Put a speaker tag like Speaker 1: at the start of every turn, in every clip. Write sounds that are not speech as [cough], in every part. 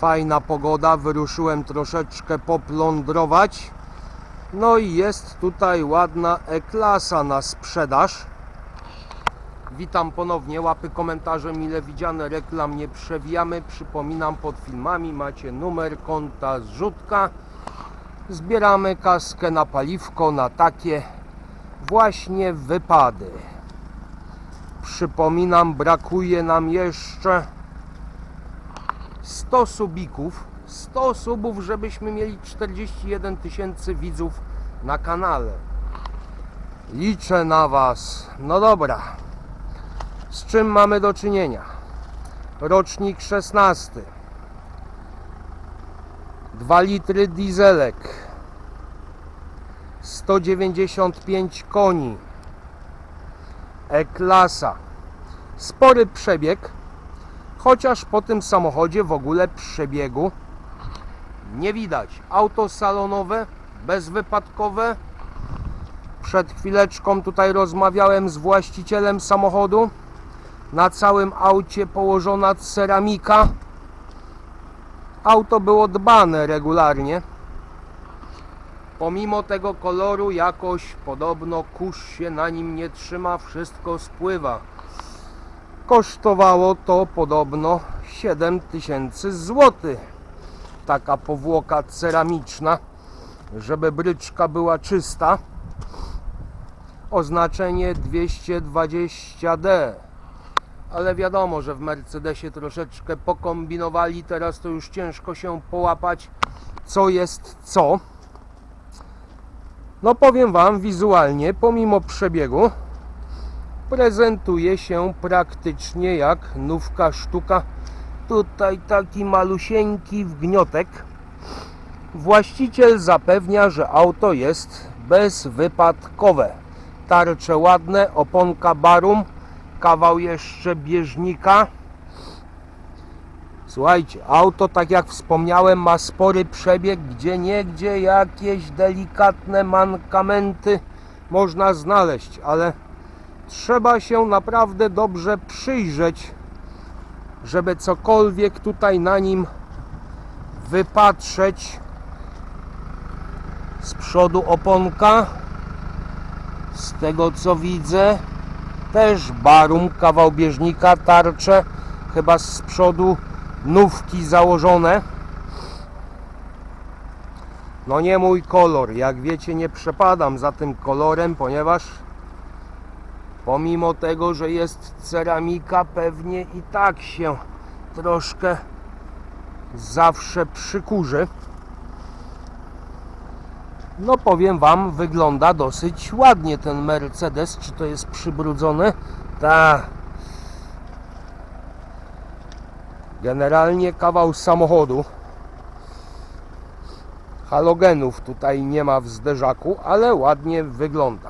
Speaker 1: Fajna pogoda, wyruszyłem troszeczkę poplądrować. No i jest tutaj ładna E-klasa na sprzedaż. Witam ponownie, łapy komentarze mile widziane, reklam nie przewijamy. Przypominam, pod filmami macie numer konta zrzutka. Zbieramy kaskę na paliwko na takie właśnie wypady. Przypominam, brakuje nam jeszcze 100 subików. 100 subów, żebyśmy mieli 41 tysięcy widzów na kanale. Liczę na Was. No dobra. Z czym mamy do czynienia? Rocznik 16. 2 litry dieselek. 195 koni. E-klasa. Spory przebieg, chociaż po tym samochodzie w ogóle przebiegu nie widać. Auto salonowe, bezwypadkowe. Przed chwileczką tutaj rozmawiałem z właścicielem samochodu. Na całym aucie położona ceramika. Auto było dbane regularnie. Pomimo tego koloru jakoś podobno kurz się na nim nie trzyma, wszystko spływa. Kosztowało to podobno 7000 zł. Taka powłoka ceramiczna, żeby bryczka była czysta. Oznaczenie 220D. Ale wiadomo, że w Mercedesie troszeczkę pokombinowali, teraz to już ciężko się połapać, co jest co. No powiem Wam wizualnie, pomimo przebiegu, prezentuje się praktycznie jak nówka sztuka. Tutaj taki malusieńki wgniotek. Właściciel zapewnia, że auto jest bezwypadkowe. Tarcze ładne, oponka barum, kawał jeszcze bieżnika. Słuchajcie, auto, tak jak wspomniałem, ma spory przebieg, gdzie niegdzie jakieś delikatne mankamenty można znaleźć, ale trzeba się naprawdę dobrze przyjrzeć, żeby cokolwiek tutaj na nim wypatrzeć. Z przodu oponka, z tego co widzę, też barum, kawał bieżnika, tarcze, chyba z przodu nówki założone. No nie mój kolor, jak wiecie nie przepadam za tym kolorem, ponieważ pomimo tego, że jest ceramika, pewnie i tak się troszkę zawsze przykurzy. No powiem Wam, wygląda dosyć ładnie ten Mercedes. Czy to jest przybrudzone? Tak. Generalnie kawał samochodu. Halogenów tutaj nie ma w zderzaku, ale ładnie wygląda.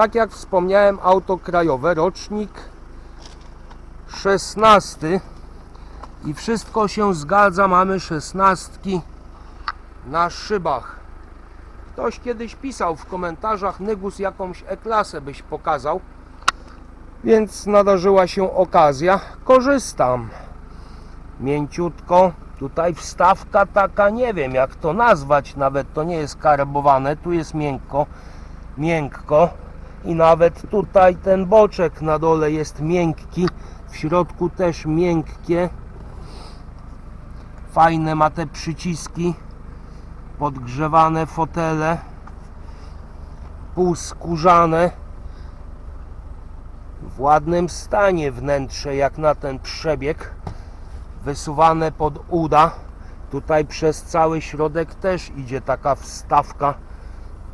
Speaker 1: Tak jak wspomniałem, auto krajowe, rocznik 16 i wszystko się zgadza, mamy 16 na szybach. Ktoś kiedyś pisał w komentarzach, Nygus jakąś E-klasę byś pokazał, więc nadarzyła się okazja, korzystam. Mięciutko, tutaj wstawka taka, nie wiem jak to nazwać, nawet to nie jest karbowane, tu jest miękko, miękko i nawet tutaj ten boczek na dole jest miękki, w środku też miękkie. Fajne ma te przyciski, podgrzewane fotele, półskórzane. W ładnym stanie wnętrze jak na ten przebieg, wysuwane pod uda. Tutaj przez cały środek też idzie taka wstawka.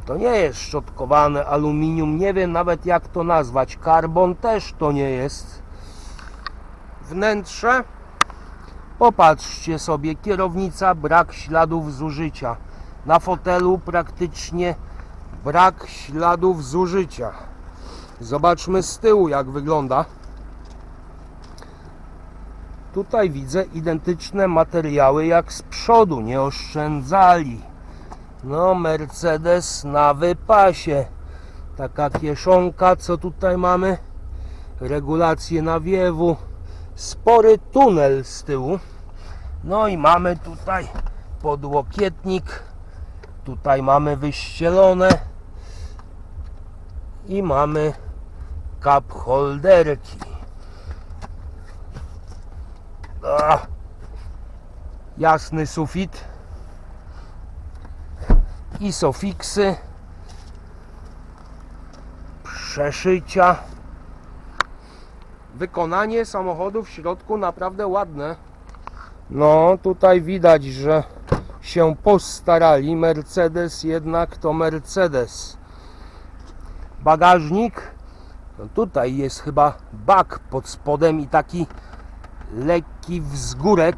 Speaker 1: To nie jest szczotkowane aluminium, nie wiem nawet jak to nazwać. Karbon też to nie jest. Wnętrze. Popatrzcie sobie, kierownica, brak śladów zużycia. Na fotelu praktycznie brak śladów zużycia. Zobaczmy z tyłu jak wygląda. Tutaj widzę identyczne materiały jak z przodu, nie oszczędzali. No, Mercedes na wypasie. Taka kieszonka, co tutaj mamy? Regulacje nawiewu. Spory tunel z tyłu. No i mamy tutaj podłokietnik. Tutaj mamy wyścielone. I mamy cup holderki. Jasny sufit. Isofiksy. Przeszycia. Wykonanie samochodu w środku naprawdę ładne. No, tutaj widać, że się postarali. Mercedes jednak to Mercedes. Bagażnik. No tutaj jest chyba bak pod spodem i taki lekki wzgórek.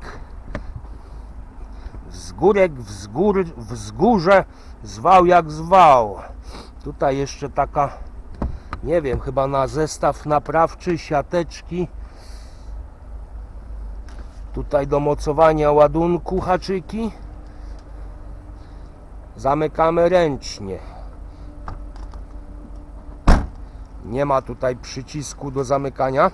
Speaker 1: Wzgórek, wzgór, wzgórze, zwał jak zwał. Tutaj jeszcze taka, nie wiem, chyba na zestaw naprawczy, siateczki. Tutaj do mocowania ładunku haczyki. Zamykamy ręcznie. Nie ma tutaj przycisku do zamykania.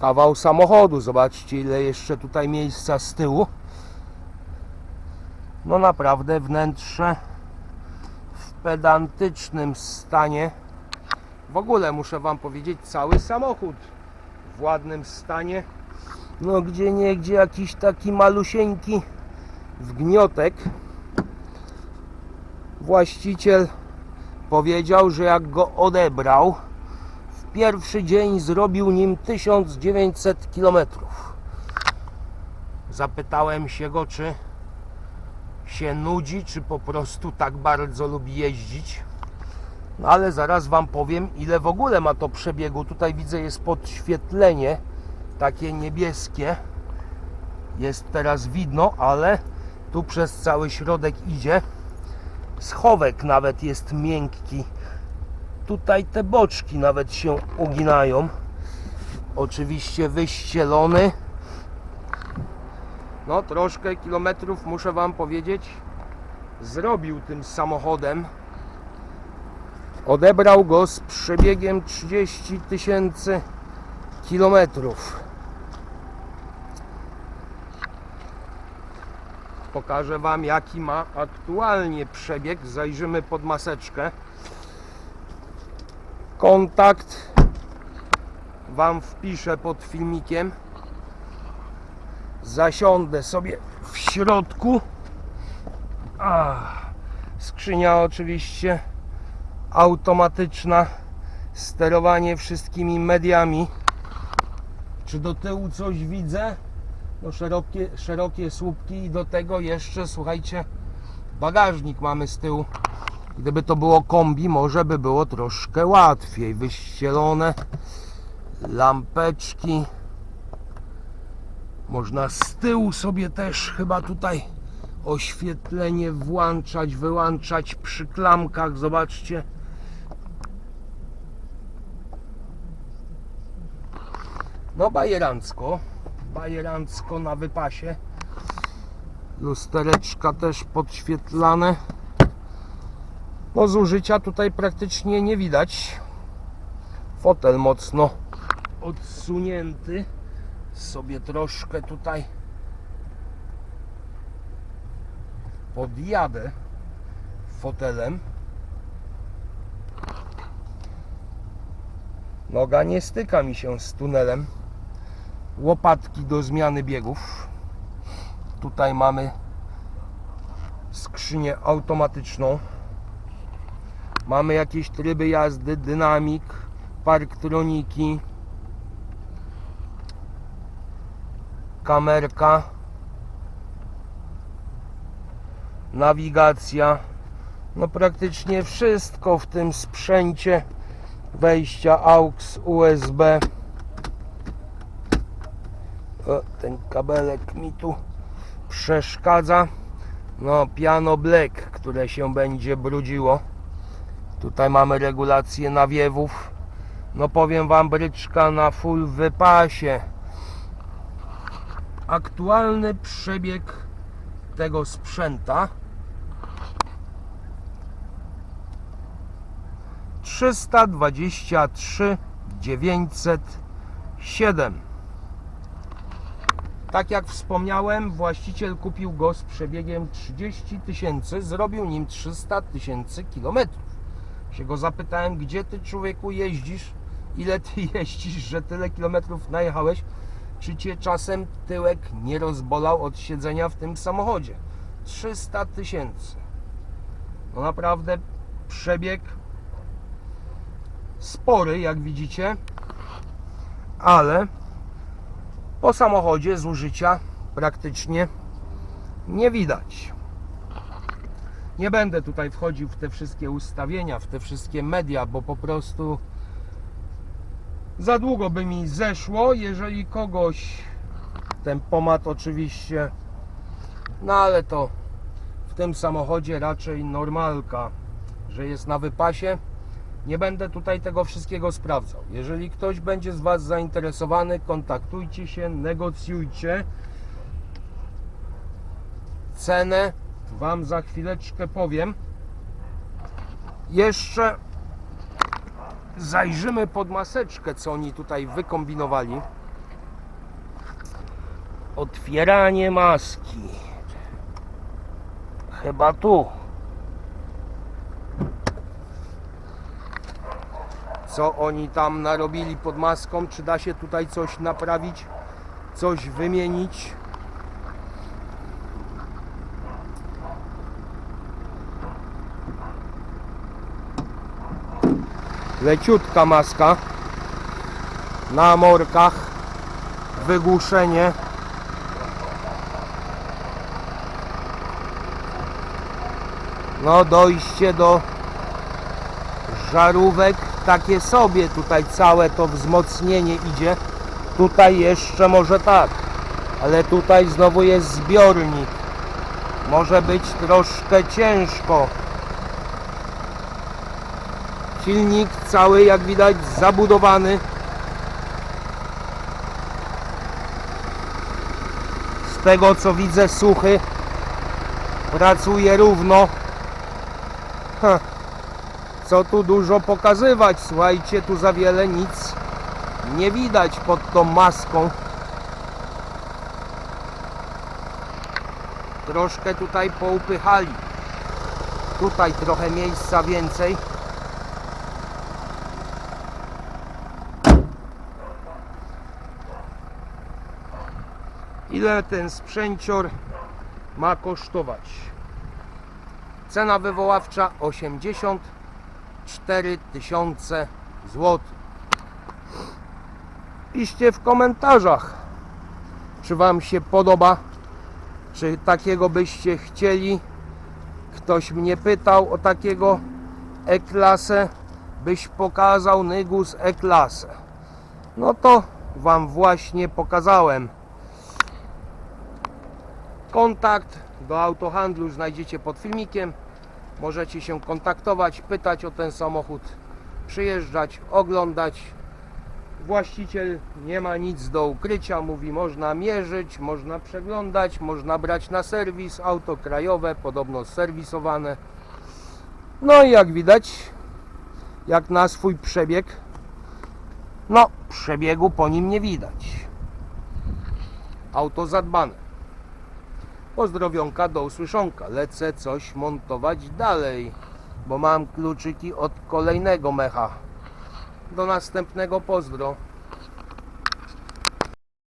Speaker 1: Kawał samochodu. Zobaczcie ile jeszcze tutaj miejsca z tyłu. No naprawdę wnętrze w pedantycznym stanie. W ogóle muszę Wam powiedzieć cały samochód w ładnym stanie. No gdzie nie, gdzie jakiś taki malusieńki wgniotek. Właściciel powiedział, że jak go odebrał, pierwszy dzień zrobił nim 1900 km. Zapytałem się go, czy się nudzi, czy po prostu tak bardzo lubi jeździć. No ale zaraz Wam powiem, ile w ogóle ma to przebiegu. Tutaj widzę jest podświetlenie, takie niebieskie. Jest teraz widno, ale tu przez cały środek idzie. Schowek nawet jest miękki. Tutaj te boczki nawet się uginają. Oczywiście wyścielony. No troszkę kilometrów muszę Wam powiedzieć zrobił tym samochodem. Odebrał go z przebiegiem 30 tysięcy kilometrów. Pokażę Wam jaki ma aktualnie przebieg. Zajrzymy pod maseczkę. Kontakt Wam wpiszę pod filmikiem. Zasiądę sobie w środku. Skrzynia oczywiście automatyczna. Sterowanie wszystkimi mediami. Czy do tyłu coś widzę? No szerokie, szerokie słupki i do tego jeszcze, słuchajcie, bagażnik mamy z tyłu. Gdyby to było kombi, może by było troszkę łatwiej. Wyścielone lampeczki. Można z tyłu sobie też chyba tutaj oświetlenie włączać, wyłączać przy klamkach. Zobaczcie. No bajerancko. Bajerancko na wypasie. Lustereczka też podświetlane. No zużycia tutaj praktycznie nie widać. Fotel mocno odsunięty. Sobie troszkę tutaj podjadę fotelem. Noga nie styka mi się z tunelem. Łopatki do zmiany biegów. Tutaj mamy skrzynię automatyczną. Mamy jakieś tryby jazdy, dynamik, parktroniki, kamerka, nawigacja. No praktycznie wszystko w tym sprzęcie. Wejścia AUX, USB. O, ten kabelek mi tu przeszkadza. No, piano black, które się będzie brudziło. Tutaj mamy regulację nawiewów. No powiem wam, bryczka na full wypasie. Aktualny przebieg tego sprzęta 323 907 Tak jak wspomniałem, właściciel kupił go z przebiegiem 30 tysięcy, zrobił nim 300 tysięcy kilometrów. Się go zapytałem, gdzie ty człowieku jeździsz, ile ty [laughs] jeździsz, że tyle kilometrów najechałeś, czy cię czasem tyłek nie rozbolał od siedzenia w tym samochodzie. 300 tysięcy. No naprawdę przebieg spory, jak widzicie, ale po samochodzie zużycia praktycznie nie widać. Nie będę tutaj wchodził w te wszystkie ustawienia, w te wszystkie media, bo po prostu za długo by mi zeszło, jeżeli kogoś ten pomad oczywiście, no ale to w tym samochodzie raczej normalka, że jest na wypasie. Nie będę tutaj tego wszystkiego sprawdzał. Jeżeli ktoś będzie z Was zainteresowany, kontaktujcie się, negocjujcie. Cenę Wam za chwileczkę powiem. Jeszcze zajrzymy pod maseczkę, co oni tutaj wykombinowali. Otwieranie maski. Chyba tu. Co oni tam narobili pod maską? Czy da się tutaj coś naprawić? Coś wymienić? Leciutka maska. Na morkach. Wygłuszenie. No dojście do żarówek. Takie sobie tutaj całe to wzmocnienie idzie. Tutaj jeszcze może tak. Ale tutaj znowu jest zbiornik. Może być troszkę ciężko Silnik cały, jak widać, zabudowany. Z tego co widzę, suchy. Pracuje równo. Ha. Co tu dużo pokazywać? Słuchajcie, tu za wiele nic nie widać pod tą maską. Troszkę tutaj poupychali. Tutaj trochę miejsca więcej. Ile ten sprzęcior ma kosztować. Cena wywoławcza 84 tysiące złotych. Piszcie w komentarzach, czy Wam się podoba, czy takiego byście chcieli. Ktoś mnie pytał o takiego E-klasę, byś pokazał Nygus E-klasę. No to Wam właśnie pokazałem. Kontakt do autohandlu znajdziecie pod filmikiem. Możecie się kontaktować, pytać o ten samochód, przyjeżdżać, oglądać. Właściciel nie ma nic do ukrycia, mówi można mierzyć, można przeglądać, można brać na serwis, auto krajowe, podobno serwisowane. No i jak widać, jak na swój przebieg, no przebiegu po nim nie widać. Auto zadbane. Pozdrowionka, do usłyszonka. Lecę coś montować dalej, bo mam kluczyki od kolejnego mecha. Do następnego pozdro.